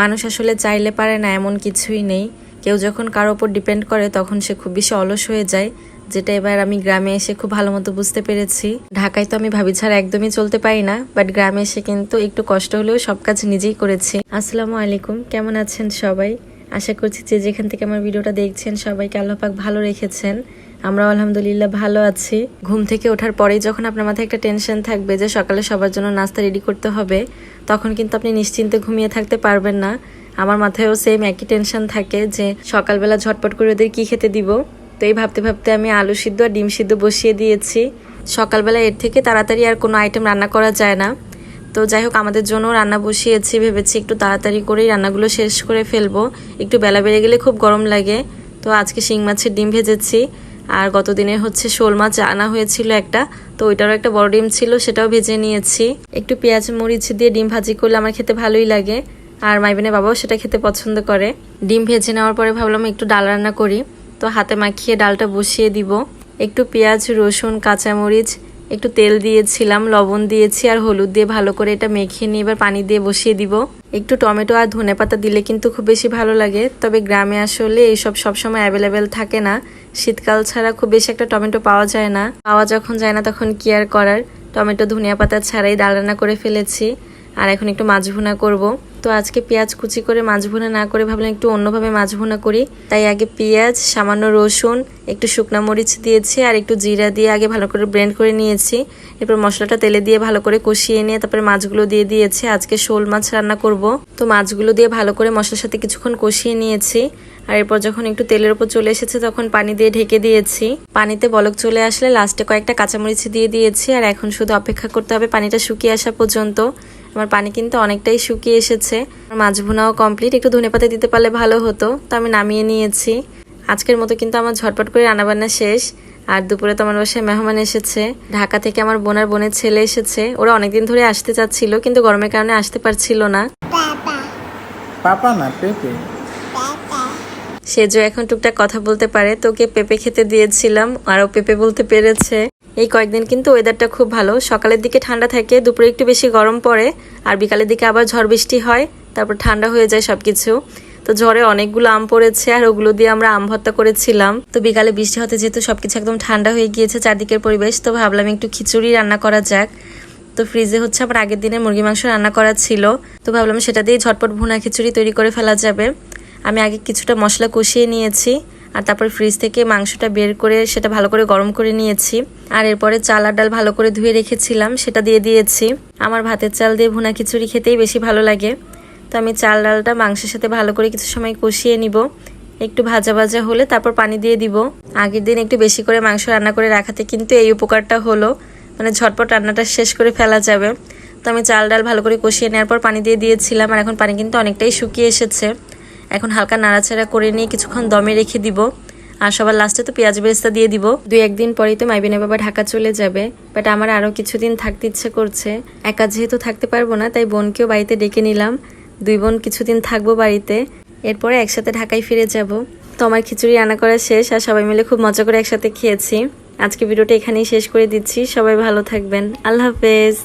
মানুষ আসলে চাইলে পারে না, এমন কিছুই নেই। কেউ যখন কারোর ওপর ডিপেন্ড করে, তখন সে খুব বেশি অলস হয়ে যায়। যেটা এবার আমি গ্রামে এসে খুব ভালো মতো বুঝতে পেরেছি। ঢাকায় তো আমি ভাবি ছাড়া একদমই চলতে পারি না বাট গ্রামে এসে কিন্তু একটু কষ্ট হলেও সব কাজ নিজেই করেছি। আসসালামু আলাইকুম, কেমন আছেন সবাই? আশা করছি যে যেখান থেকে আমার ভিডিওটা দেখছেন, সবাইকে আল্লাহ পাক ভালো রেখেছেন। আমরা আলহামদুলিল্লাহ ভালো আছি। ঘুম থেকে ওঠার পরেই যখন আপনার মাথায় একটা টেনশন থাকবে যে সকালে সবার জন্য নাস্তা রেডি করতে হবে, তখন কিন্তু আপনি নিশ্চিন্তে ঘুমিয়ে থাকতে পারবেন না। আমার মাথায়ও সেম একই টেনশন থাকে যে সকালবেলা ঝটপট করে ওদের কী খেতে দিব। তো এই ভাবতে ভাবতে আমি আলু সিদ্ধ আর ডিম সিদ্ধ বসিয়ে দিয়েছি। সকালবেলা এর থেকে তাড়াতাড়ি আর কোনো আইটেম রান্না করা যায় না। তো যাই হোক, আমাদের জন্য রান্না বসিয়েছি, ভেবেছি একটু তাড়াতাড়ি করেই রান্নাগুলো শেষ করে ফেলব। একটু বেলা বেড়ে গেলে খুব গরম লাগে। তো আজকে শিং মাছের ডিম ভেজেছি। আর গত দিনের হচ্ছে শোল মাছ আনা হয়েছিল একটা, তো ওইটারও একটা বড় ডিম ছিল, সেটাও ভেজে নিয়েছি। একটু পেঁয়াজ, মরিচ দিয়ে ডিম ভাজি করলে আমার খেতে ভালোই লাগে, আর মাইবেনের বাবাও সেটা খেতে পছন্দ করে। ডিম ভেজে নেওয়ার পরে ভাবলাম একটু ডাল রান্না করি, তো হাতে মাখিয়ে ডালটা বসিয়ে দিব। একটু পেঁয়াজ, রসুন, কাঁচামরিচ, একটু তেল দিয়েছিলাম, লবণ দিয়েছি, আর হলুদ দিয়ে ভালো করে এটা মেখে নিয়ে এবার পানি দিয়ে বসিয়ে দিব। একটু টমেটো আর ধনে পাতা দিলে কিন্তু খুব বেশি ভালো লাগে। তবে গ্রামে আসলে এইসব সবসময় অ্যাভেলেবেল থাকে না। শীতকাল ছাড়া খুব বেশি একটা টমেটো পাওয়া যায় না। পাওয়া যখন যায় না তখন কি আর করার। টমেটো, ধনিয়া পাতা ছাড়াই ডাল রান্না করে ফেলেছি। আর এখন একটু মাছ ভুনা করব। তো আজকে পেঁয়াজ কুচি করে মাছ ভুনা না করে ভাবলাম একটু অন্যভাবে মাছ ভুনা করি। তাই আগে পেঁয়াজ, সামান্য রসুন, একটু শুকনা মরিচ দিয়েছি আর একটু জিরা দিয়ে আগে ভালো করে ব্লেন্ড করে নিয়েছি। এরপর মশলাটা তেলে দিয়ে ভালো করে কষিয়ে নিয়ে তারপরে মাছগুলো দিয়ে দিয়েছি। আজকে শোল মাছ রান্না করব। তো মাছগুলো দিয়ে ভালো করে মশলার সাথে কিছুক্ষণ কষিয়ে নিয়েছি। আর এরপর যখন একটু তেলের উপর চলে এসেছে তখন পানি দিয়ে ঢেকে দিয়েছি। পানিতে বলক চলে আসলে লাস্টে কয়েকটা কাঁচামরিচ দিয়ে দিয়েছি। আর এখন শুধু অপেক্ষা করতে হবে পানিটা শুকিয়ে আসা পর্যন্ত। আমার পানি কিন্তু অনেকটাই শুকিয়ে এসেছে। মাছ ভুনাও কমপ্লিট একটু ধনেপাতা দিতে পারলে ভালো হতো তো আমি নামিয়ে নিয়েছি। আজকের মতো কিন্তু আমার ঝটপট করে রান্নাবান্না শেষ। আর দুপুরে তো আমার বাসায় মেহমান এসেছে। ঢাকা থেকে আমার বোনার বোনের ছেলে এসেছে। ওরা অনেকদিন ধরে আসতে চাচ্ছিল কিন্তু গরমের কারণে আসতে পারছিল না। পাপা না পেপে? সে যে এখন টুকটাক কথা বলতে পারে তোকে পেঁপে খেতে দিয়েছিলাম। আর ও পেঁপে বলতে পেরেছে। এই কয়েকদিন কিন্তু ওয়েদারটা খুব ভালো। সকালের দিকে ঠান্ডা থাকে, দুপুরে একটু বেশি গরম পড়ে, আর বিকালের দিকে আবার ঝড় বৃষ্টি হয়, তারপর ঠান্ডা হয়ে যায় সবকিছু। তো ঝড়ে অনেকগুলো আম পড়েছে, আর ওগুলো দিয়ে আমরা আম ভর্তা করেছিলাম। তো বিকালে বৃষ্টি হতে যেহেতু সবকিছু একদম ঠান্ডা হয়ে গিয়েছে চারদিকের পরিবেশ, তো ভাবলাম একটু খিচুড়ি রান্না করা যাক। তো ফ্রিজে হচ্ছে আবার আগের দিনে মুরগি মাংস রান্না করা ছিল। তো ভাবলাম সেটা দিয়ে ঝটপট ভুনা খিচুড়ি তৈরি করে ফেলা যাবে। আমি আগে কিছুটা মশলা কষিয়ে নিয়েছি। আর তারপর ফ্রিজ থেকে মাংসটা বের করে সেটা ভালো করে গরম করে নিয়েছি। আর এরপরে চাল আর ডাল ভালো করে ধুয়ে রেখেছিলাম, সেটা দিয়ে দিয়েছি। আমার ভাতের চাল দিয়ে ভুনা খিচুড়ি খেতেই বেশি ভালো লাগে। তো আমি চাল, ডালটা মাংসের সাথে ভালো করে কিছু সময় কষিয়ে নিব। একটু ভাজা ভাজা হলে তারপর পানি দিয়ে দিব। আগের দিন একটু বেশি করে মাংস রান্না করে রাখাতে কিন্তু এই উপকারটা হলো। মানে ঝটপট রান্নাটা শেষ করে ফেলা যাবে। তো আমি চাল, ডাল ভালো করে কষিয়ে নেওয়ার পর পানি দিয়ে দিয়েছিলাম, আর এখন পানি কিন্তু অনেকটাই শুকিয়ে এসেছে। এখন হালকা নাড়াচাড়া করে নিয়ে কিছুক্ষণ দমে রেখে দিব। আর সবার লাস্টে তো পেঁয়াজ বেরেস্তা দিয়ে দিব। দুই একদিন পরেই তো মাইবিনে বাবা ঢাকা চলে যাবে। বাট আমার আরও কিছুদিন থাকতে ইচ্ছে করছে। একা যেহেতু থাকতে পারব না, তাই বোনকেও বাড়িতে ডেকে নিলাম। দুই বোন কিছুদিন থাকব বাড়িতে। এরপরে একসাথে ঢাকায় ফিরে যাব। তো আমার খিচুড়ি রান্না করা শেষ, আর সবাই মিলে খুব মজা করে একসাথে খেয়েছি। আজকে ভিডিওটা এখানেই শেষ করে দিচ্ছি। সবাই ভালো থাকবেন। আল্লাহ হাফেজ।